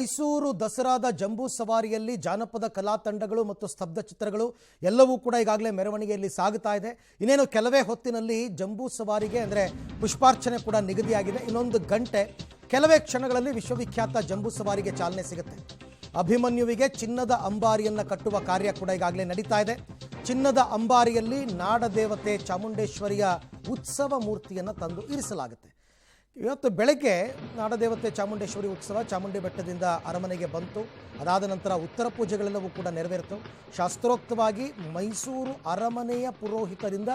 ಮೈಸೂರು ದಸರಾದ ಜಂಬೂ ಸವಾರಿಯಲ್ಲಿ ಜಾನಪದ ಕಲಾ ತಂಡಗಳು ಮತ್ತು ಸ್ತಬ್ಧ ಚಿತ್ರಗಳು ಎಲ್ಲವೂ ಕೂಡ ಈಗಾಗಲೇ ಮೆರವಣಿಗೆಯಲ್ಲಿ ಸಾಗುತ್ತಾ ಇದೆ. ಇನ್ನೇನು ಕೆಲವೇ ಹೊತ್ತಿನಲ್ಲಿ ಜಂಬೂ ಸವಾರಿಗೆ ಅಂದರೆ ಪುಷ್ಪಾರ್ಚನೆ ಕೂಡ ನಿಗದಿಯಾಗಿದೆ. ಇನ್ನೊಂದು ಗಂಟೆ ಕೆಲವೇ ಕ್ಷಣಗಳಲ್ಲಿ ವಿಶ್ವವಿಖ್ಯಾತ ಜಂಬೂ ಸವಾರಿಗೆ ಚಾಲನೆ ಸಿಗುತ್ತೆ. ಅಭಿಮನ್ಯುವಿಗೆ ಚಿನ್ನದ ಅಂಬಾರಿಯನ್ನು ಕಟ್ಟುವ ಕಾರ್ಯ ಕೂಡ ಈಗಾಗಲೇ ನಡೀತಾ ಇದೆ. ಚಿನ್ನದ ಅಂಬಾರಿಯಲ್ಲಿ ನಾಡದೇವತೆ ಚಾಮುಂಡೇಶ್ವರಿಯ ಉತ್ಸವ ಮೂರ್ತಿಯನ್ನು ತಂದು ಇರಿಸಲಾಗುತ್ತೆ. ಇವತ್ತು ಬೆಳಗ್ಗೆ ನಾಡದೇವತೆ ಚಾಮುಂಡೇಶ್ವರಿ ಉತ್ಸವ ಚಾಮುಂಡಿ ಬೆಟ್ಟದಿಂದ ಅರಮನೆಗೆ ಬಂತು. ಅದಾದ ನಂತರ ಉತ್ತರ ಪೂಜೆಗಳೆಲ್ಲವೂ ಕೂಡ ನೆರವೇರಿತು. ಶಾಸ್ತ್ರೋಕ್ತವಾಗಿ ಮೈಸೂರು ಅರಮನೆಯ ಪುರೋಹಿತರಿಂದ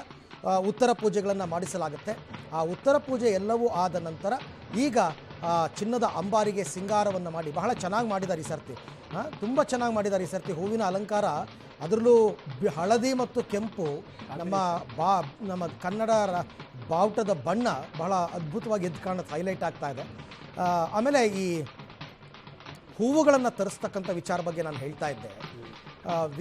ಉತ್ತರ ಪೂಜೆಗಳನ್ನು ಮಾಡಿಸಲಾಗುತ್ತೆ. ಆ ಉತ್ತರ ಪೂಜೆ ಎಲ್ಲವೂ ಆದ ನಂತರ ಈಗ ಚಿನ್ನದ ಅಂಬಾರಿಗೆ ಸಿಂಗಾರವನ್ನು ಮಾಡಿ, ಬಹಳ ಚೆನ್ನಾಗಿ ಮಾಡಿದ್ದಾರೆ ಈ ಸರ್ತಿ. ತುಂಬ ಚೆನ್ನಾಗಿ ಮಾಡಿದ್ದಾರೆ ಈ ಸರ್ತಿ. ಹೂವಿನ ಅಲಂಕಾರ ಅದರಲ್ಲೂ ಹಳದಿ ಮತ್ತು ಕೆಂಪು ನಮ್ಮ ಬಾ ನಮ್ಮ ಕನ್ನಡ ಬಾವುಟದ ಬಣ್ಣ ಬಹಳ ಅದ್ಭುತವಾಗಿ ಎದ್ದು ಕಾಣುತ್ತೆ ಹೈಲೈಟ್ ಆಗ್ತಾ ಇದೆ. ಆಮೇಲೆ ಈ ಹೂವುಗಳನ್ನು ತರಿಸ್ತಕ್ಕಂಥ ವಿಚಾರ ಬಗ್ಗೆ ನಾನು ಹೇಳ್ತಾ ಇದ್ದೆ.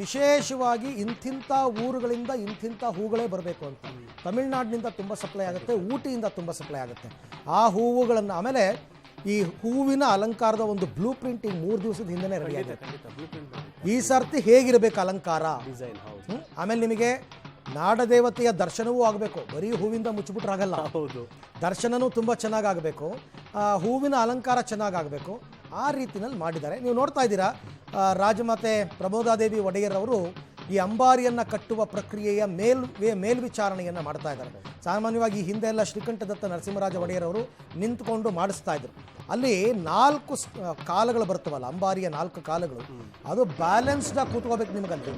ವಿಶೇಷವಾಗಿ ಇಂಥಿಂಥ ಊರುಗಳಿಂದ ಇಂಥಿಂಥ ಹೂಗಳೇ ಬರಬೇಕು ಅಂತ. ತಮಿಳ್ನಾಡಿನಿಂದ ತುಂಬ ಸಪ್ಲೈ ಆಗುತ್ತೆ, ಊಟಿಯಿಂದ ತುಂಬ ಸಪ್ಲೈ ಆಗುತ್ತೆ. ಆ ಹೂವುಗಳನ್ನು ಆಮೇಲೆ ಈ ಹೂವಿನ ಅಲಂಕಾರದ ಒಂದು ಬ್ಲೂ ಪ್ರಿಂಟ್ ಈಗ ಮೂರು ದಿವಸದ ಹಿಂದೆನೇ ರೆಡಿ ಆಗಿದೆ ಈ ಸರ್ತಿ ಹೇಗಿರಬೇಕು ಅಲಂಕಾರ? ಹೌದು? ಆಮೇಲೆ ನಿಮಗೆ ನಾಡದೇವತೆಯ ದರ್ಶನವೂ ಆಗಬೇಕು. ಬರೀ ಹೂವಿಂದ ಮುಚ್ಚಿಬಿಟ್ರಾಗಲ್ಲ. ಹೌದು. ದರ್ಶನನೂ ತುಂಬ ಚೆನ್ನಾಗಾಗಬೇಕು. ಹೂವಿನ ಅಲಂಕಾರ ಚೆನ್ನಾಗಾಗಬೇಕು. ಆ ರೀತಿನಲ್ಲಿ ಮಾಡಿದ್ದಾರೆ. ನೀವು ನೋಡ್ತಾ ಇದ್ದೀರಾ ರಾಜಮಾತೆ ಪ್ರಮೋದಾದೇವಿ ಒಡೆಯರ್ ಅವರು ಈ ಅಂಬಾರಿಯನ್ನು ಕಟ್ಟುವ ಪ್ರಕ್ರಿಯೆಯ ಮೇಲ್ ಮೇಲ್ವಿಚಾರಣೆಯನ್ನು ಮಾಡ್ತಾ ಇದ್ದಾರೆ. ಸಾಮಾನ್ಯವಾಗಿ ಈ ಹಿಂದೆ ಎಲ್ಲ ಶ್ರೀಕಂಠದತ್ತ ನರಸಿಂಹರಾಜ ಒಡೆಯರ್ ಅವರು ನಿಂತ್ಕೊಂಡು ಮಾಡಿಸ್ತಾ ಇದ್ರು. ಅಲ್ಲಿ ನಾಲ್ಕು ಕಾಲಗಳು ಬರ್ತವಲ್ಲ ಅಂಬಾರಿಯ ನಾಲ್ಕು ಕಾಲಗಳು. ಅದು ಬ್ಯಾಲೆನ್ಸ್ಡಾಗಿ ಕೂತ್ಕೋಬೇಕು ನಿಮಗಲ್ಲಿ.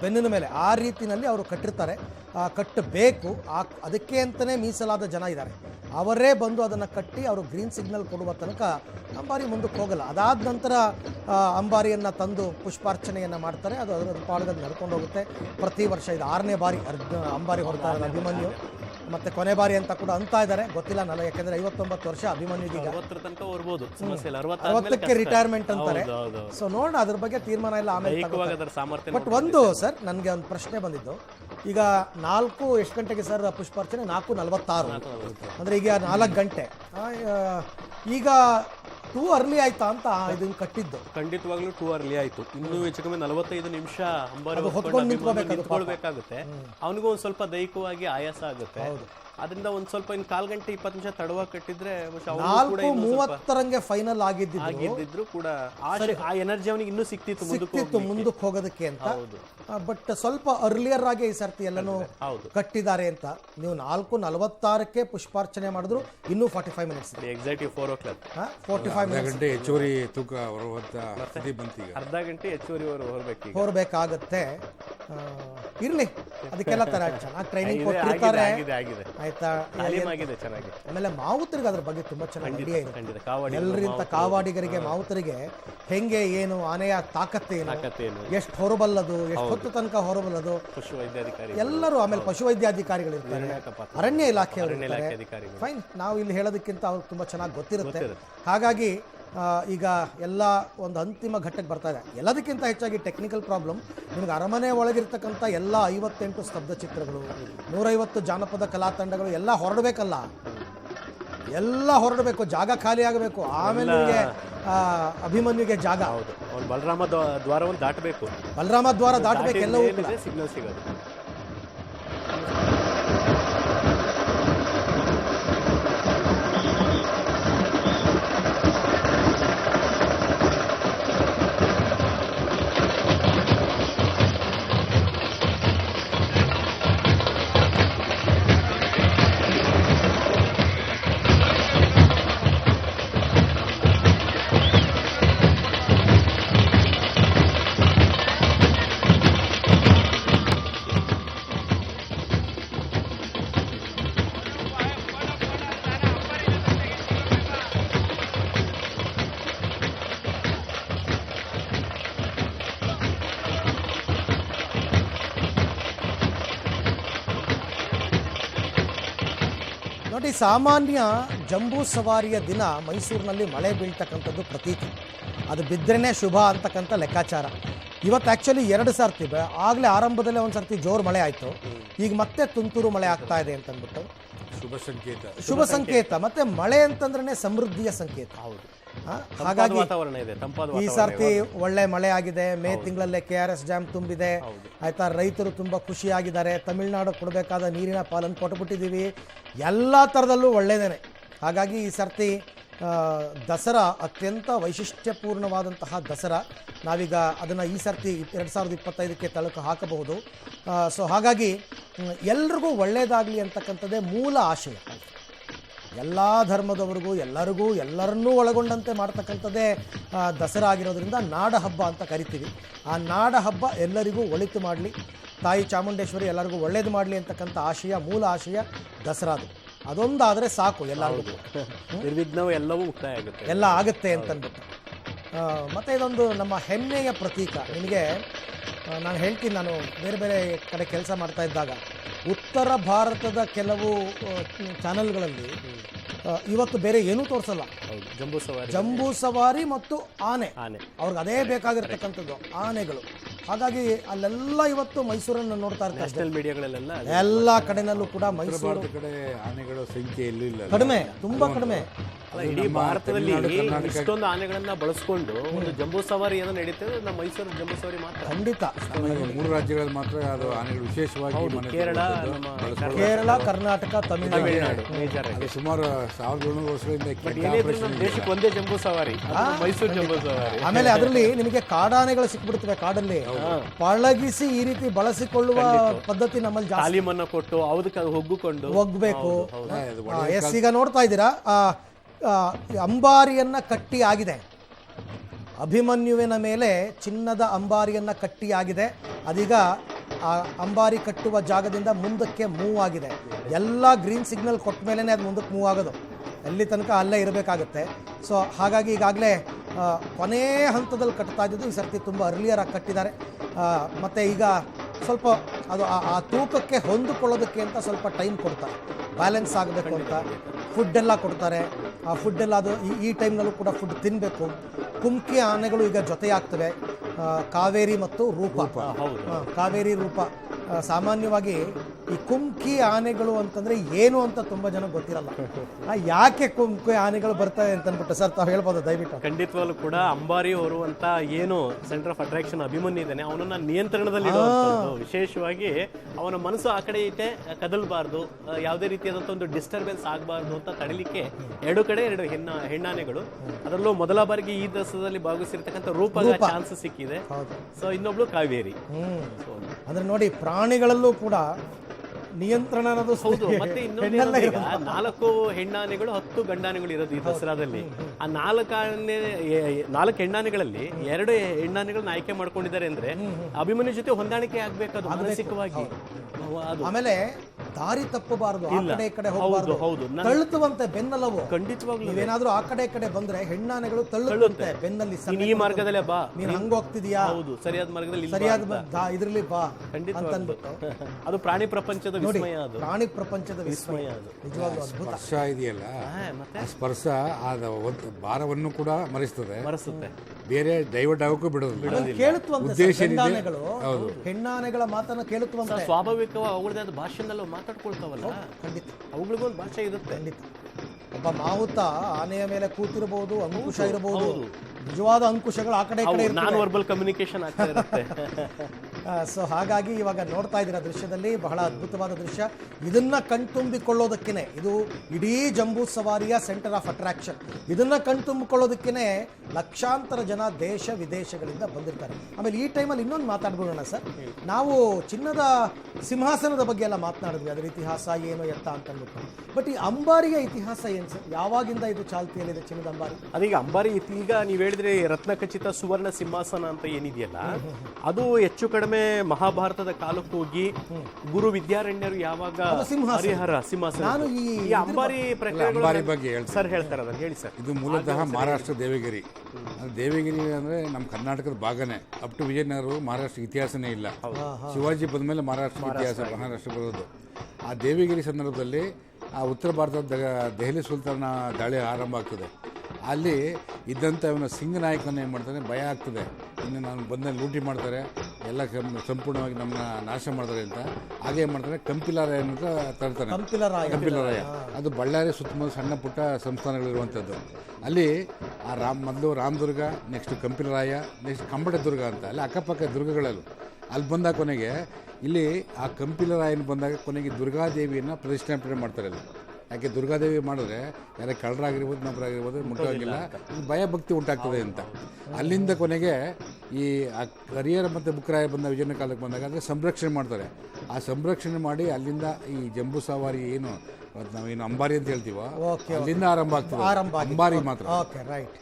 ಬೆನ್ನಿನ ಮೇಲೆ. ಆ ರೀತಿಯಲ್ಲಿ ಅವರು ಕಟ್ಟಿರ್ತಾರೆ. ಕಟ್ಟಬೇಕು. ಆ, ಅದಕ್ಕೆ ಅಂತಲೇ ಮೀಸಲಾದ ಜನ ಇದ್ದಾರೆ. ಅವರೇ ಬಂದು ಅದನ್ನು ಕಟ್ಟಿ ಅವರು ಗ್ರೀನ್ ಸಿಗ್ನಲ್ ಕೊಡುವ ತನಕ ಅಂಬಾರಿ ಮುಂದಕ್ಕೆ ಹೋಗಲ್ಲ. ಅದಾದ ನಂತರ ಅಂಬಾರಿಯನ್ನು ತಂದು ಪುಷ್ಪಾರ್ಚನೆಯನ್ನು ಮಾಡ್ತಾರೆ. ಅದು ಅದರ ಪಾಳದಲ್ಲಿ ನಡ್ಕೊಂಡು ಹೋಗುತ್ತೆ. ಪ್ರತಿ ವರ್ಷ ಇದು ಆರನೇ ಬಾರಿ ಅರ್ಧ ಅಂಬಾರಿ ಹೊರತಾ ಅಭಿಮನ್ಯು. ಮತ್ತು ಕೊನೆ ಬಾರಿ ಅಂತ ಕೂಡ ಅಂತ ಇದ್ದಾರೆ. ಗೊತ್ತಿಲ್ಲ ನಾನು ಯಾಕಂದ್ರೆ ಐವತ್ತೊಂಬತ್ತು ವರ್ಷ ಅರವತ್ತರ ತನಕ ಬರ್ಬೋದು ಸಮಸ್ಯೆ ಇಲ್ಲ. ಅರವತ್ತಾದ್ಮೇಲೆ ಅರವತ್ತಕ್ಕೆ ರಿಟೈರ್ಮೆಂಟ್ ಅಂತಾರೆ. ಸೊ ನೋಡೋಣ ಅದ್ರ ಬಗ್ಗೆ ತೀರ್ಮಾನ ಇಲ್ಲ ಆಮೇಲೆ ಸಾಮರ್ಥ್ಯ ಬಟ್ ಒಂದು ಸರ್ ನನಗೆ ಒಂದು ಪ್ರಶ್ನೆ ಬಂದಿದ್ದು. ಈಗ ನಾಲ್ಕು ಎಷ್ಟು ಗಂಟೆಗೆ ಸರ್ ಪುಷ್ಪಾರ್ಚನೆ? ನಾಲ್ಕು ನಲವತ್ತಾರು. ಅಂದರೆ ಈಗ ನಾಲ್ಕು ಗಂಟೆ. ಈಗ ಟೂ ಅರ್ಲಿ ಆಯ್ತಾ ಅಂತ ಇದನ್ನ ಕಟ್ಟಿದ್ದು. ಖಂಡಿತವಾಗ್ಲೂ ಟೂ ಅರ್ಲಿ ಆಯ್ತು. ಇನ್ನೂ ಹೆಚ್ಚು ಕಮ್ಮಿ ನಲವತ್ತೈದು ನಿಮಿಷ ಅಂಬಾರಿ ಹೊತ್ಕೊಂಡು ನಿಂತ್ಕೊಳ್ಬೇಕಾಗುತ್ತೆ. ಅವನಿಗೂ ಒಂದ್ ಸ್ವಲ್ಪ ದೈಹಿಕವಾಗಿ ಆಯಾಸ ಆಗುತ್ತೆ. ಅದರಿಂದ ಒಂದ್ ಸ್ವಲ್ಪ ಇನ್ ಕಾಲ್ ಗಂಟೆ ಇಪ್ಪತ್ತು ನಿಮಿಷ ತಡವ ಕಟ್ಟಿದ್ರೆ ನಾಲ್ಕು ಮೂವತ್ತರಂಗೆ ಫೈನಲ್ ಆಗಿದ್ದು ಆಗಿದ್ದಿದ್ರು ಕೂಡ ಆ ಎನರ್ಜಿ ಅವನಿಗೆ ಇನ್ನೂ ಸಿಕ್ತಿತ್ತು ಮುಂದಕ್ಕೆ ಸಿಕ್ತಿತ್ತು ಮುಂದಕ್ಕೆ ಹೋಗೋದಕ್ಕೆ ಅಂತ. ಹೌದು. ಬಟ್ ಸ್ವಲ್ಪ ಅರ್ಲಿಯರ್ ಆಗಿ ಈ ಸರ್ತಿ ಎಲ್ಲನೂ ಹೌದು. ಕಟ್ಟಿದ್ದಾರೆ ಅಂತ. ನೀವು ನಾಲ್ಕು ನಲವತ್ತಾರಕ್ಕೆ ಪುಷ್ಪಾರ್ಚನೆ ಮಾಡಿದ್ರು ಇನ್ನೂ forty five minutes exactly four o'clock forty five ಗಂಟೆ ಹೆಚ್ಚುವರಿ ತೂಕ ಬರುವಂತ ಅರ್ಧ ಗಂಟೆ ಹೆಚ್ಚುವರಿ ಹೊರಬೇಕು ಹೊರಬೇಕಾಗತ್ತೆ. ಇರ್ಲಿ. ಅದಕ್ಕೆಲ್ಲ ತರ ಚೆನ್ನಾಗಿ ಟ್ರೈನಿಂಗ್ ಕೊಟ್ಟಿರ್ತಾರೆ. ಆಯ್ತಾ? ಆಮೇಲೆ ಮಾವುತರಿಗೆ ಅದ್ರ ಬಗ್ಗೆ ತುಂಬಾ ಚೆನ್ನಾಗಿ ಐಡಿಯಾ ಇದೆ. ಎಲ್ಲರಿಂತ ಕಾವಾಡಿಗರಿಗೆ ಮಾವುತರಿಗೆ ಹೆಂಗೆ ಏನು ಆನೆಯ ತಾಕತ್ತೆ ಏನು ಎಷ್ಟು ಹೊರಬಲ್ಲದು ಎಷ್ಟು ಹೊತ್ತು ತನಕ ಹೊರಬಲ್ಲದು? ಎಲ್ಲರೂ ಆಮೇಲೆ ಪಶುವೈದ್ಯಾಧಿಕಾರಿಗಳು ಇರ್ತಾರೆ. ಅರಣ್ಯ ಇಲಾಖೆಯವರು ಫೈನ್ ನಾವು ಇಲ್ಲಿ ಹೇಳೋದಕ್ಕಿಂತ ಅವ್ರಿಗೆ ತುಂಬಾ ಚೆನ್ನಾಗಿ ಗೊತ್ತಿರುತ್ತೆ. ಹಾಗಾಗಿ ಈಗ ಎಲ್ಲ ಒಂದು ಅಂತಿಮ ಘಟ್ಟಕ್ಕೆ ಬರ್ತಾ ಇದೆ. ಎಲ್ಲದಕ್ಕಿಂತ ಹೆಚ್ಚಾಗಿ ಟೆಕ್ನಿಕಲ್ ಪ್ರಾಬ್ಲಮ್ ನಿಮಗೆ ಅರಮನೆ ಒಳಗಿರ್ತಕ್ಕಂಥ ಎಲ್ಲ ಐವತ್ತೆಂಟು ಸ್ತಬ್ಧ ಚಿತ್ರಗಳು ನೂರೈವತ್ತು ಜಾನಪದ ಕಲಾ ತಂಡಗಳು ಎಲ್ಲ ಹೊರಡಬೇಕಲ್ಲ? ಎಲ್ಲ ಹೊರಡಬೇಕು ಜಾಗ ಖಾಲಿ ಆಗಬೇಕು. ಆಮೇಲೆ ನಿಮಗೆ ಆ, ಅಭಿಮನ್ಯುಗೆ ಜಾಗ. ಹೌದು. ಬಲರಾಮ ದ್ವಾ- ದ್ವಾರವನ್ನು ದಾಟಬೇಕು. ಬಲರಾಮ ದ್ವಾರ ದಾಟಬೇಕು ಎಲ್ಲವೂ ಸಿಗ್ನಲ್ ಸಿಗೋದು. ನೋಡಿ ಸಾಮಾನ್ಯ ಜಂಬೂ ಸವಾರಿಯ ದಿನ ಮೈಸೂರಿನಲ್ಲಿ ಮಳೆ ಬೀಳ್ತಕ್ಕಂಥದ್ದು ಪ್ರತೀತಿ ಅದು ಬಿದ್ದರೇನೆ ಶುಭ ಅಂತಕ್ಕಂಥ ಲೆಕ್ಕಾಚಾರ. ಇವತ್ತು ಆ್ಯಕ್ಚುಲಿ ಎರಡು ಸರ್ತಿ ಆಗಲೇ ಆರಂಭದಲ್ಲೇ ಒಂದು ಸರ್ತಿ ಜೋರು ಮಳೆ ಆಯಿತು. ಈಗ ಮತ್ತೆ ತುಂತುರು ಮಳೆ ಆಗ್ತಾ ಇದೆ ಅಂತಂದ್ಬಿಟ್ಟು. ಶುಭ ಸಂಕೇತ. ಶುಭ ಸಂಕೇತ. ಮತ್ತೆ ಮಳೆ ಅಂತಂದ್ರೆ ಸಮೃದ್ಧಿಯ ಸಂಕೇತ. ಹೌದು. ಹಾಗಾಗಿ ವಾತಾವರಣ ಇದೆ ತಂಪಾದ ಈ ಸರ್ತಿ ಒಳ್ಳೆ ಮಳೆ ಆಗಿದೆ. ಮೇ ತಿಂಗಳಲ್ಲೇ ಕೆ ಆರ್ ಎಸ್ ಡ್ಯಾಮ್ ತುಂಬಿದೆ. ಆಯ್ತಾ ರೈತರು ತುಂಬ ಖುಷಿಯಾಗಿದ್ದಾರೆ. ತಮಿಳುನಾಡು ಕೊಡಬೇಕಾದ ನೀರಿನ ಪಾಲನ್ನು ಕೊಟ್ಬಿಟ್ಟಿದ್ದೀವಿ ಎಲ್ಲ ಥರದಲ್ಲೂ ಒಳ್ಳೇದೇನೆ. ಹಾಗಾಗಿ ಈ ಸರ್ತಿ ದಸರಾ ಅತ್ಯಂತ ವೈಶಿಷ್ಟ್ಯಪೂರ್ಣವಾದಂತಹ ದಸರಾ. ನಾವೀಗ ಅದನ್ನು ಈ ಸರ್ತಿ ಎರಡು ಸಾವಿರದ ಇಪ್ಪತ್ತೈದಕ್ಕೆ ತಳಕು ಹಾಕಬಹುದು. ಸೊ ಹಾಗಾಗಿ ಎಲ್ರಿಗೂ ಒಳ್ಳೆಯದಾಗಲಿ ಅಂತಕ್ಕಂಥದ್ದೇ ಮೂಲ ಆಶಯ. ಎಲ್ಲ ಧರ್ಮದವರಿಗೂ ಎಲ್ಲರಿಗೂ ಎಲ್ಲರನ್ನೂ ಒಳಗೊಂಡಂತೆ ಮಾಡ್ತಕ್ಕಂಥದ್ದೇ ದಸರಾ ಆಗಿರೋದ್ರಿಂದ ನಾಡ ಹಬ್ಬ ಅಂತ ಕರಿತೀವಿ. ಆ ನಾಡ ಹಬ್ಬ ಎಲ್ಲರಿಗೂ ಒಳಿತು ಮಾಡಲಿ. ತಾಯಿ ಚಾಮುಂಡೇಶ್ವರಿ ಎಲ್ಲರಿಗೂ ಒಳ್ಳೇದು ಮಾಡಲಿ ಅಂತಕ್ಕಂಥ ಆಶಯ ಮೂಲ ಆಶಯ ದಸರಾದು. ಅದೊಂದಾದರೆ ಸಾಕು ಎಲ್ಲರಿಗೂ. ನಿರ್ವಿಘ್ನವು ಎಲ್ಲವೂ ಮುಕ್ತಾಯ ಆಗುತ್ತೆ. ಎಲ್ಲ ಆಗುತ್ತೆ ಅಂತಂದ್ಬಿಟ್ಟು. ಮತ್ತೆ ಇದೊಂದು ನಮ್ಮ ಹೆಮ್ಮೆಯ ಪ್ರತೀಕ. ನಿಮಗೆ ನಾನು ಹೇಳ್ತೀನಿ ನಾನು ಬೇರೆ ಬೇರೆ ಕಡೆ ಕೆಲಸ ಮಾಡ್ತಾ ಇದ್ದಾಗ ಉತ್ತರ ಭಾರತದ ಕೆಲವು ಚಾನೆಲ್ಗಳಲ್ಲಿ ಇವತ್ತು ಬೇರೆ ಏನೂ ತೋರಿಸಲ್ಲ. ಹೌದು ಜಂಬೂ ಸವಾರಿ. ಜಂಬೂ ಸವಾರಿ ಮತ್ತು ಆನೆ. ಆನೆ. ಅವ್ರಿಗೆ ಅದೇ ಬೇಕಾಗಿರ್ತಕ್ಕಂಥದ್ದು ಆನೆಗಳು. ಹಾಗಾಗಿ ಅಲ್ಲೆಲ್ಲ ಇವತ್ತು ಮೈಸೂರನ್ನು ನೋಡ್ತಾ ಇರ್ತಾರೆ ಮೀಡಿಯಾಗಳಲ್ಲೆಲ್ಲ ಎಲ್ಲ ಕಡೆನಲ್ಲೂ ಕೂಡ ಮೈಸೂರು ಕಡೆ ಆನೆಗಳ ಸಂಖ್ಯೆ ಎಲ್ಲೂ ಇಲ್ಲ ಕಡಿಮೆ ತುಂಬಾ ಕಡಿಮೆ. ಇಡೀ ಭಾರತದಲ್ಲಿ ಇಷ್ಟೊಂದು ಆನೆಗಳನ್ನ ಬಳಸ್ಕೊಂಡು ಒಂದು ಜಂಬೂ ಸವಾರಿ ಏನೋ ನಡೀತದೆ ನಮ್ಮ ಮೈಸೂರು ಜಂಬೂ ಸವಾರಿ ಮಾತ್ರ. ಖಂಡಿತ. ಮೂರು ರಾಜ್ಯಗಳಲ್ಲಿ ಮಾತ್ರ ಅದು ಆನೆಗಳು ವಿಶೇಷವಾಗಿ ಕೇರಳ ನಮ್ಮ ಕೇರಳ ಕರ್ನಾಟಕ ತಮಿಳುನಾಡು. ತಮಿಳುನಾಡು ಮೇಜರ್ ಅದು ಸುಮಾರು ಸಾವಿರದ ಏಳ್ನೂರು ವರ್ಷಗಳಿಂದ ದೇಶಕ್ಕೆ ಒಂದೇ ಜಂಬೂ ಸವಾರಿ ಮೈಸೂರು ಜಂಬೂ ಸವಾರಿ ಆಮೇಲೆ ಅದರಲ್ಲಿ ನಿಮಗೆ ಕಾಡಾನೆಗಳು ಸಿಕ್ಬಿಡ್ತವೆ ಕಾಡಲ್ಲಿ. ಪಳಗಿಸಿ ಈ ರೀತಿ ಬಳಸಿಕೊಳ್ಳುವ ಪದ್ಧತಿ ನಮ್ಮಲ್ಲಿ ಜಾಸ್ತಿ. ಕೊಟ್ಟು ಅವ್ರಿಗೆ ಹೋಗ್ಬೇಕು ಎಸ್ ಈಗ ನೋಡ್ತಾ ಇದ್ದೀರಾ ಅಂಬಾರಿಯನ್ನ ಕಟ್ಟಿ ಆಗಿದೆ. ಅಭಿಮನ್ಯುವಿನ ಮೇಲೆ ಚಿನ್ನದ ಅಂಬಾರಿಯನ್ನು ಕಟ್ಟಿಯಾಗಿದೆ ಅದೀಗ ಆ ಅಂಬಾರಿ ಕಟ್ಟುವ ಜಾಗದಿಂದ ಮುಂದಕ್ಕೆ ಮೂವ್ ಆಗಿದೆ. ಎಲ್ಲ ಗ್ರೀನ್ ಸಿಗ್ನಲ್ ಕೊಟ್ಟ ಮೇಲೇ ಅದು ಮುಂದಕ್ಕೆ ಮೂವ್ ಆಗೋದು. ಎಲ್ಲಿ ತನಕ ಅಲ್ಲೇ ಇರಬೇಕಾಗುತ್ತೆ. ಸೊ, ಹಾಗಾಗಿ ಈಗಾಗಲೇ ಕೊನೇ ಹಂತದಲ್ಲಿ ಕಟ್ತಾ ಇದ್ದಿದ್ದು ಈ ಸರ್ತಿ ತುಂಬ ಅರ್ಲಿಯರ್ ಆಗಿ ಕಟ್ಟಿದ್ದಾರೆ. ಮತ್ತು ಈಗ ಸ್ವಲ್ಪ ಅದು ಆ ತೂಕಕ್ಕೆ ಹೊಂದಿಕೊಳ್ಳೋದಕ್ಕೆ ಅಂತ ಸ್ವಲ್ಪ ಟೈಮ್ ಕೊಡ್ತಾರೆ. ಬ್ಯಾಲೆನ್ಸ್ ಆಗಬೇಕು ಅಂತ ಫುಡ್ ಎಲ್ಲ ಕೊಡ್ತಾರೆ. ಆ ಫುಡ್ ಎಲ್ಲ ಅದು ಈ ಈ ಟೈಮ್ನಲ್ಲೂ ಕೂಡ ಫುಡ್ ತಿನ್ನಬೇಕು ಕುಮ್ಕಿ ಆನೆಗಳು ಈಗ ಜೊತೆಯಾಗ್ತವೆ. ಕಾವೇರಿ ಮತ್ತು ರೂಪ. ಕಾವೇರಿ ರೂಪ. ಸಾಮಾನ್ಯವಾಗಿ ಈ ಕುಮ್ಕಿ ಆನೆಗಳು ಅಂತಂದ್ರೆ ಏನು ಅಂತ ತುಂಬಾ ಜನ ಗೊತ್ತಿರಲ್ಲ. ಯಾಕೆ ಕುಮ್ಕಿ ಆನೆಗಳು ಬರ್ತವೆ ಅಂತ ಅಂದ್ಬಿಟ್ಟು ಸರ್ ತಾವ್ ಹೇಳ್ಬೋದು ದಯವಿಟ್ಟು? ಖಂಡಿತವಾಗ್ಲೂ ಕೂಡ ಅಂಬಾರಿ ಹೊರುವಂತ ಏನು ಸೆಂಟರ್ ಆಫ್ ಅಟ್ರಾಕ್ಷನ್ ಅಭಿಮನ್ಯು ಇದ್ದಾನೆ. ಅವನನ್ನ ನಿಯಂತ್ರಣದಲ್ಲಿ ವಿಶೇಷವಾಗಿ ಅವನ ಮನಸ್ಸು ಆ ಕಡೆ ಈಚೆ ಕದಲ್ಬಾರ್ದು ಯಾವುದೇ ರೀತಿಯಾದಂಥ ಒಂದು ಡಿಸ್ಟರ್ಬೆನ್ಸ್ ಆಗಬಾರ್ದು ಅಂತ ತಡಲಿಕ್ಕೆ ಎರಡು ಕಡೆ ಎರಡು ಹೆಣ್ಣ ಹೆಣ್ಣಾನೆಗಳು. ಅದರಲ್ಲೂ ಮೊದಲ ಬಾರಿಗೆ ಈ ದಸದಲ್ಲಿ ಭಾಗವಹಿಸಿರ್ತಕ್ಕಂಥ ರೂಪ. ಚಾನ್ಸ್ ಸಿಕ್ಕಿದೆ. ಸೊ ಇನ್ನೊಬ್ಳು ಕಾವೇರಿ. ಅಂದ್ರೆ ನೋಡಿ ಪ್ರಾಣಿಗಳಲ್ಲೂ ಕೂಡ ನಿಯಂತ್ರಣ ಅನ್ನೋದು ಹೌದು ಮತ್ತೆ ಇನ್ನೊಂದು ನಾಲ್ಕು ಹೆಣ್ಣಾನೆಗಳು ಹತ್ತು ಗಂಡಾನೆಗಳು ಇರೋದು ಈ ದಸರಾದಲ್ಲಿ. ಆ ನಾಲ್ಕಾನೆ ನಾಲ್ಕು ಹೆಣ್ಣಾನೆಗಳಲ್ಲಿ ಎರಡು ಹೆಣ್ಣಾನೆಗಳನ್ನ ಆಯ್ಕೆ ಮಾಡ್ಕೊಂಡಿದ್ದಾರೆ ಅಂದ್ರೆ ಅಭಿಮನ್ಯು ಜೊತೆ ಹೊಂದಾಣಿಕೆ ಆಗ್ಬೇಕು ಅದು ಮಾನಸಿಕವಾಗಿ. ಆಮೇಲೆ ದಾರಿ ತಪ್ಪಬಾರದು ಆ ಕಡೆ ಈ ಕಡೆ ಹೋಗಬಾರದು. ಹೌದು ತಳ್ಳುತ್ತುವಂತೆ ಬೆನ್ನಲ್ಲವು ಖಂಡಿತವಾಗ್ಲೂ ನೀವೇನಾದ್ರೂ ಆ ಕಡೆ ಈ ಕಡೆ ಬಂದ್ರೆ ಹೆಣ್ಣಾನೆಗಳು ತಳ್ಳುತ್ತೆ. ಬೆನ್ನಲ್ಲಿ ನೀನ್ ಈ ಮಾರ್ಗದಲ್ಲೇ ಬಾ. ನೀನ್ ಹಂಗ ಹೋಗ್ತಿದೀಯಾ ಹೌದು ಸರಿಯಾದ ಮಾರ್ಗದಲ್ಲಿ ಸರಿಯಾದ ಅಂತ. ಬ- ಇದ್ರಲ್ಲಿ ಬಾ ಖಂಡಿತವಾಗ್ಲೂ. ಅಂತಂದ್ಬಿಟ್ಟು ಅದು ಪ್ರಾಣಿ ಪ್ರಪಂಚದ ವಿಸ್ಮಯ ಅದು. ಪ್ರಾಣಿ ಪ್ರಪಂಚದ ವಿಸ್ಮಯ. ಅದು. ನಿಜವಾಗ್ಲೂ ಅದ್ಭುತ. ಸ್ಪರ್ಶ ಇದೆಯಲ್ಲ? ಆ ಸ್ಪರ್ಶ ಆದ ಒಂದು ಭಾರವನ್ನು ಕೂಡ ಮರೆಸ್ತದೆ. ಮರೆಸುತ್ತೆ. ಬೇರೆ ಡೈವರ್ಟ್ ಆಗೋಕ್ಕೂ ಬಿಡೋದು ಕೇಳುತ್ತವಂತೆ ಉದ್ದೇಶ ಏನಿದೆ? ಗಂಡಾನೆಗಳು ಹೆಣ್ಣಾನೆಗಳ ಮಾತನ್ನ ಕೇಳುತ್ತವಂತೆ. ಸ್ವಾಭಾವಿಕವಾಗಿ ಅವಳದೇ ಆದ ಭಾಷೆನಲ್ಲೂ ಮಾತಾಡ್ಕೊಳ್ತಾವಲ್ಲ? ಖಂಡಿತ. ಅವುಗಳಿಗೂ ಒಂದು ಭಾಷೆ ಇರುತ್ತೆ. ಖಂಡಿತ. ಒಬ್ಬ ಮಾವುತ ಆನೆಯ ಮೇಲೆ ಕೂತಿರಬಹುದು ಅಂಕುಶ ಇರಬಹುದು ನಿಜವಾದ ಅಂಕುಶಗಳು ಆ ಕಡೆ ಈ ಕಡೆ ನಾನ್ ವರ್ಬಲ್ ಕಮ್ಯುನಿಕೇಶನ್ ಆಗ್ತಾ ಇರುತ್ತೆ. ಸೊ ಹಾಗಾಗಿ ಇವಾಗ ನೋಡ್ತಾ ಇದ್ದೀರ ದೃಶ್ಯದಲ್ಲಿ ಬಹಳ ಅದ್ಭುತವಾದ ದೃಶ್ಯ. ಇದನ್ನ ಕಣ್ತುಂಬಿಕೊಳ್ಳೋದಕ್ಕೇನೆ ಇದು ಇಡೀ ಜಂಬೂ ಸವಾರಿಯ ಸೆಂಟರ್ ಆಫ್ ಅಟ್ರಾಕ್ಷನ್ ಇದನ್ನ ಕಣ್ತುಂಬಿಕೊಳ್ಳೋದಕ್ಕೇನೆ ಲಕ್ಷಾಂತರ ಜನ ದೇಶ ವಿದೇಶಗಳಿಂದ ಬಂದಿರ್ತಾರೆ. ಆಮೇಲೆ ಈ ಟೈಮಲ್ಲಿ ಇನ್ನೊಂದು ಮಾತಾಡ್ಬೋಣ ಸರ್. ನಾವು ಚಿನ್ನದ ಸಿಂಹಾಸನದ ಬಗ್ಗೆ ಎಲ್ಲ ಮಾತನಾಡಿದ್ವಿ. ಅದರ ಇತಿಹಾಸ ಏನು ಎತ್ತ ಅಂತ ಅಂದ್ಬಿಟ್ಟು. ಬಟ್ ಈ ಅಂಬಾರಿಯ ಇತಿಹಾಸ ಏನು ಸರ್? ಯಾವಾಗಿಂದ ಇದು ಚಾಲ್ತಿಯಲ್ಲಿದೆ ಚಿನ್ನದ ಅಂಬಾರಿ? ಅದೀಗ ಅಂಬಾರಿ ಈಗ ನೀವು ಹೇಳಿದ್ರೆ ರತ್ನಖಚಿತ ಸುವರ್ಣ ಸಿಂಹಾಸನ ಅಂತ ಏನಿದೆಯಲ್ಲ ಅದು ಹೆಚ್ಚು ಕಡಿಮೆ ಮಹಾಭಾರತದ ಕಾಲಕ್ಕೆ ಹೋಗಿ ಗುರು ವಿದ್ಯಾರಣ್ಯರು ಯಾವಾಗ. ಹರಿಹರ ಸಿಂಹಾಸನ ನಾನು ಈ ಅಂಬಾರಿ ಪ್ರಕಾರ ಅಂಬಾರಿ ಬಗ್ಗೆ ಸರ್ ಹೇಳ್ತಾರೆ ಅದನ್ನ ಹೇಳಿ ಸರ್. ಇದು ಮೂಲತಃ ಮಹಾರಾಷ್ಟ್ರ ದೇವಗಿರಿ. ದೇವಗಿರಿ ಅಂದರೆ ನಮ್ಮ ಕರ್ನಾಟಕದ ಭಾಗನೇ. ಅಪ್ ಟು ವಿಜಯನಗರ ಮಹಾರಾಷ್ಟ್ರ ಇತಿಹಾಸನೇ ಇಲ್ಲ. ಶಿವಾಜಿ ಬಂದ ಮೇಲೆ ಮಹಾರಾಷ್ಟ್ರ ಇತಿಹಾಸ ಮಹಾರಾಷ್ಟ್ರ ಬರೋದು. ಆ ದೇವಿಗಿರಿ ಸಂದರ್ಭದಲ್ಲಿ ಆ ಉತ್ತರ ಭಾರತದ ದೆಹಲಿ ಸುಲ್ತಾನ ದಾಳಿ ಆರಂಭ ಆಗ್ತದೆ. ಅಲ್ಲಿ ಇದ್ದಂಥ ಇವನ ಸಿಂಗ್ ನಾಯಕನ ಏನು ಮಾಡ್ತಾನೆ ಭಯ ಆಗ್ತದೆ. ಇನ್ನು ನಾನು ಬಂದ ಲೂಟಿ ಮಾಡ್ತಾರೆ. ಎಲ್ಲ ಕಂ- ಸಂಪೂರ್ಣವಾಗಿ ನಮ್ಮನ್ನ ನಾಶ ಮಾಡಿದ್ರೆ ಅಂತ. ಹಾಗೆ ಏನು ಮಾಡ್ತಾರೆ ಕಂಪಿಲಾರಾಯ ಅಂತ ತರ್ತಾರೆ. ಕಂಪಿಲರಾಯ ಕಂಪಿಲಾರಾಯ ಅದು ಬಳ್ಳಾರಿ ಸುತ್ತಮುತ್ತ ಸಣ್ಣ ಪುಟ್ಟ ಸಂಸ್ಥಾನಗಳಿರುವಂಥದ್ದು. ಅಲ್ಲಿ ಆ ರಾಮ್ ಮೊದಲು ರಾಮದುರ್ಗ ನೆಕ್ಸ್ಟ್ ಕಂಪಿಲರಾಯ ನೆಕ್ಸ್ಟ್ ಕಂಬಡ ದುರ್ಗ ಅಂತ. ಅಲ್ಲಿ ಅಕ್ಕಪಕ್ಕ ದುರ್ಗಗಳಲ್ಲಿ. ಅಲ್ಲಿ ಬಂದಾಗ ಕೊನೆಗೆ ಇಲ್ಲಿ ಆ ಕಂಪಿಲರಾಯನ ಬಂದಾಗ ಕೊನೆಗೆ ದುರ್ಗಾದೇವಿಯನ್ನು ಪ್ರತಿಷ್ಠಾಪನೆ ಮಾಡ್ತಾರೆ ಅಲ್ಲಿ. ಯಾಕೆ ದುರ್ಗಾದೇವಿ ಮಾಡಿದ್ರೆ ಯಾರೇ ಕಳ್ಳರಾಗಿರ್ಬೋದು ನಮ್ಮರಾಗಿರ್ಬೋದು ಮುಟ್ಟೋಗಿಲ್ಲ ಇದು ಭಯ ಭಕ್ತಿ ಉಂಟಾಗ್ತದೆ ಅಂತ. ಅಲ್ಲಿಂದ ಕೊನೆಗೆ ಈ ಆ ಹರಿಹರ ಮತ್ತು ಬುಕ್ರಾಯ ಬಂದ ವಿಜಯನ ಕಾಲಕ್ಕೆ ಬಂದಾಗ ಅದಕ್ಕೆ ಸಂರಕ್ಷಣೆ ಮಾಡ್ತಾರೆ. ಆ ಸಂರಕ್ಷಣೆ ಮಾಡಿ ಅಲ್ಲಿಂದ ಈ ಜಂಬೂ ಸವಾರಿ ಏನು ನಾವೇನು ಅಂಬಾರಿ ಅಂತ ಹೇಳ್ತೀವೋ ಅಲ್ಲಿಂದ ಆರಂಭ ಆಗ್ತದೆ. ಅಂಬಾರಿ ಮಾತ್ರ. ಓಕೆ ರೈಟ್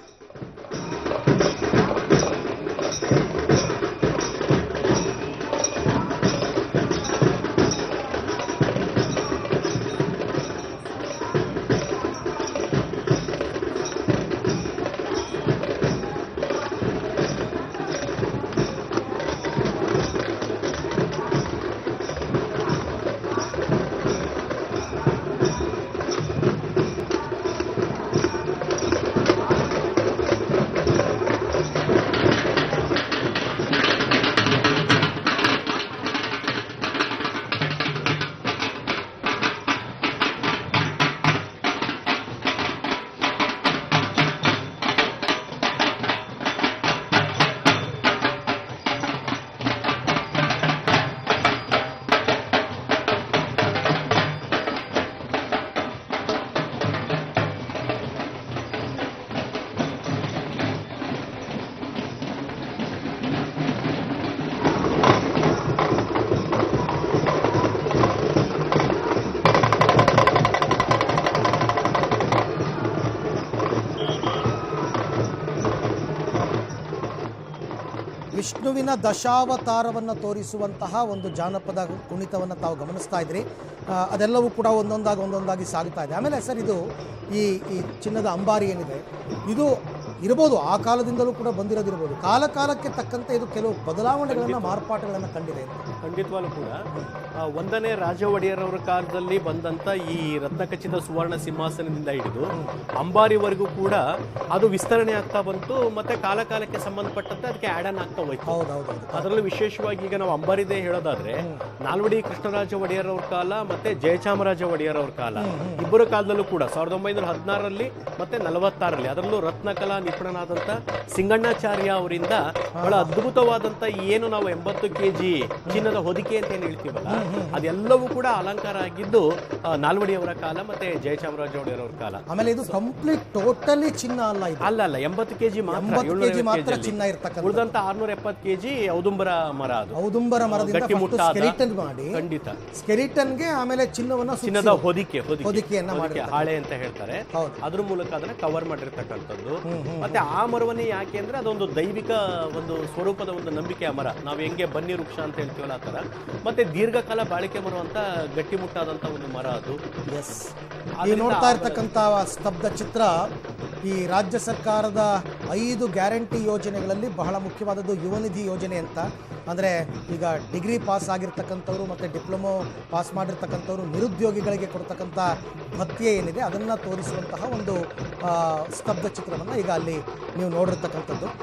ವಿಷ್ಣುವಿನ ದಶಾವತಾರವನ್ನು ತೋರಿಸುವಂತಹ ಒಂದು ಜಾನಪದ ಕುಣಿತವನ್ನು ತಾವು ಗಮನಿಸ್ತಾ ಇದ್ರಿ. ಅದೆಲ್ಲವೂ ಕೂಡ ಒಂದೊಂದಾಗಿ ಒಂದೊಂದಾಗಿ ಸಾಗುತ್ತಾ ಇದೆ. ಆಮೇಲೆ ಸರ್ ಇದು ಈ ಈ ಚಿನ್ನದ ಅಂಬಾರಿ ಏನಿದೆ ಇದು ಇರ್ಬೋದು ಆ ಕಾಲದಿಂದಲೂ ಕೂಡ ಬಂದಿರೋದಿರ್ಬೋದು. ಕಾಲ ಕಾಲಕ್ಕೆ ತಕ್ಕಂತೆ ಇದು ಕೆಲವು ಬದಲಾವಣೆಗಳನ್ನು ಮಾರ್ಪಾಟುಗಳನ್ನು ಕಂಡಿದೆ. ಖಂಡಿತವಾಗ್ಲೂ ಕೂಡ ಒಂದನೇ ರಾಜ ಒಡೆಯರವರ ಕಾಲದಲ್ಲಿ ಬಂದಂತ ಈ ರತ್ನಕಚಿತ ಸುವರ್ಣ ಸಿಂಹಾಸನದಿಂದ ಹಿಡಿದು ಅಂಬಾರಿವರೆಗೂ ಕೂಡ ಅದು ವಿಸ್ತರಣೆ ಆಗ್ತಾ ಬಂತು ಮತ್ತೆ ಕಾಲ ಕಾಲಕ್ಕೆ ಸಂಬಂಧಪಟ್ಟಂತೆ ಅದಕ್ಕೆ ಆಡ್ ಆನ್ ಆಗ್ತಾ ಹೋಯ್ತು. ಅದರಲ್ಲೂ ವಿಶೇಷವಾಗಿ ಈಗ ನಾವು ಅಂಬಾರಿದೆ ಹೇಳೋದಾದ್ರೆ ನಾಲ್ವಡಿ ಕೃಷ್ಣರಾಜ ಒಡೆಯರ್ ಅವ್ರ ಕಾಲ ಮತ್ತೆ ಜಯಚಾಮರಾಜ ಒಡೆಯರ್ ಅವ್ರ ಕಾಲ ಇಬ್ಬರ ಕಾಲದಲ್ಲೂ ಕೂಡ ಸಾವಿರದ ಒಂಬೈನೂರ ಹದಿನಾರರಲ್ಲಿ ಮತ್ತೆ ನಲವತ್ತಾರರಲ್ಲಿ ಅದರಲ್ಲೂ ರತ್ನಕಲಾ ನಿಪುಣನಾದಂತ ಸಿಂಗಣ್ಣಾಚಾರ್ಯ ಅವರಿಂದ ಬಹಳ ಅದ್ಭುತವಾದಂತ ಏನು ನಾವು ಎಂಬತ್ತು ಕೆಜಿ ಚಿನ್ನದ ಹೊದಿಕೆ ಅಂತ ಏನು ಹೇಳ್ತೀವಲ್ಲ ಅದೆಲ್ಲವೂ ಕೂಡ ಅಲಂಕಾರ ಆಗಿದ್ದು ನಾಲ್ವಡಿಯವರ ನಾಲ್ವಡಿ ಕಾಲ ಮತ್ತೆ ಜಯಚಾಮರಾಜ ಒಡೆಯರವರ ಕಾಲ. ಆಮೇಲೆ ಇದು ಕಂಪ್ಲೀಟ್ ಟೋಟಲಿ ಚಿನ್ನ ಅಲ್ಲ ಅಲ್ಲ ಅಲ್ಲ ಎಂಬತ್ತು ಕೆಜಿ ಮಾತ್ರ ಚಿನ್ನ ಇರ್ತಕ್ಕಂಥ ಉಳಿದಂತ ಆರ್ನೂರ ಎಪ್ಪತ್ತು ಕೆಜಿ ಔದುಂಬರ ಮರ ಅದು. ಔದುಂಬರ ಮರದಿಂದ ಸ್ಕೆಲಿಟನ್ ಮಾಡಿ ಖಂಡಿತ. ಸ್ಕೆಲಿಟನ್ಗೆ ಆಮೇಲೆ ಚಿನ್ನವನ್ನ ಚಿನ್ನದ ಹೊದಿಕೆ ಹೊದಿಕೆ. ಹೊದಿಕೆಯನ್ನ ಮಾಡಿ ಹಾಳೆ ಅಂತ ಹೇಳ್ತಾರೆ. ಅದ್ರ ಮೂಲಕ ಅದನ್ನ ಕವರ್ ಮಾಡಿರ್ತಕ್ಕಂಥದ್ದು. ಮತ್ತೆ ಆ ಮರವನ್ನೇ ಯಾಕೆ ಅಂದ್ರೆ ಅದೊಂದು ದೈವಿಕ ಒಂದು ಸ್ವರೂಪದ ಒಂದು ನಂಬಿಕೆ ಆ ಮರ. ನಾವು ಹೆಂಗೆ ಬನ್ನಿ ವೃಕ್ಷ ಅಂತ ಹೇಳ್ತೀವಲ್ಲ ತರ ಮತ್ತೆ ದೀರ್ಘಕಾಲ ಬಾಳಿಕೆ ಬರುವಂತ ಗಟ್ಟಿಮುಟ್ಟಾದಂತ ಒಂದು ಮರ ಅದು. ಎಸ್ ಅಲ್ಲಿ ನೋಡ್ತಾ ಇರ್ತಕ್ಕಂಥ ಸ್ತಬ್ಧ ಚಿತ್ರ ಈ ರಾಜ್ಯ ಸರ್ಕಾರದ ಐದು ಗ್ಯಾರಂಟಿ ಯೋಜನೆಗಳಲ್ಲಿ ಬಹಳ ಮುಖ್ಯವಾದದ್ದು ಯುವನಿಧಿ ಯೋಜನೆ ಅಂತ. ಅಂದರೆ ಈಗ ಡಿಗ್ರಿ ಪಾಸ್ ಆಗಿರ್ತಕ್ಕಂಥವ್ರು ಮತ್ತು ಡಿಪ್ಲೊಮೊ ಪಾಸ್ ಮಾಡಿರ್ತಕ್ಕಂಥವ್ರು ನಿರುದ್ಯೋಗಿಗಳಿಗೆ ಕೊಡ್ತಕ್ಕಂಥ ಭತ್ಯೆ ಏನಿದೆ ಅದನ್ನು ತೋರಿಸುವಂತಹ ಒಂದು ಸ್ತಬ್ಧ ಚಿತ್ರವನ್ನು ಈಗ ಅಲ್ಲಿ ನೀವು ನೋಡಿರ್ತಕ್ಕಂಥದ್ದು.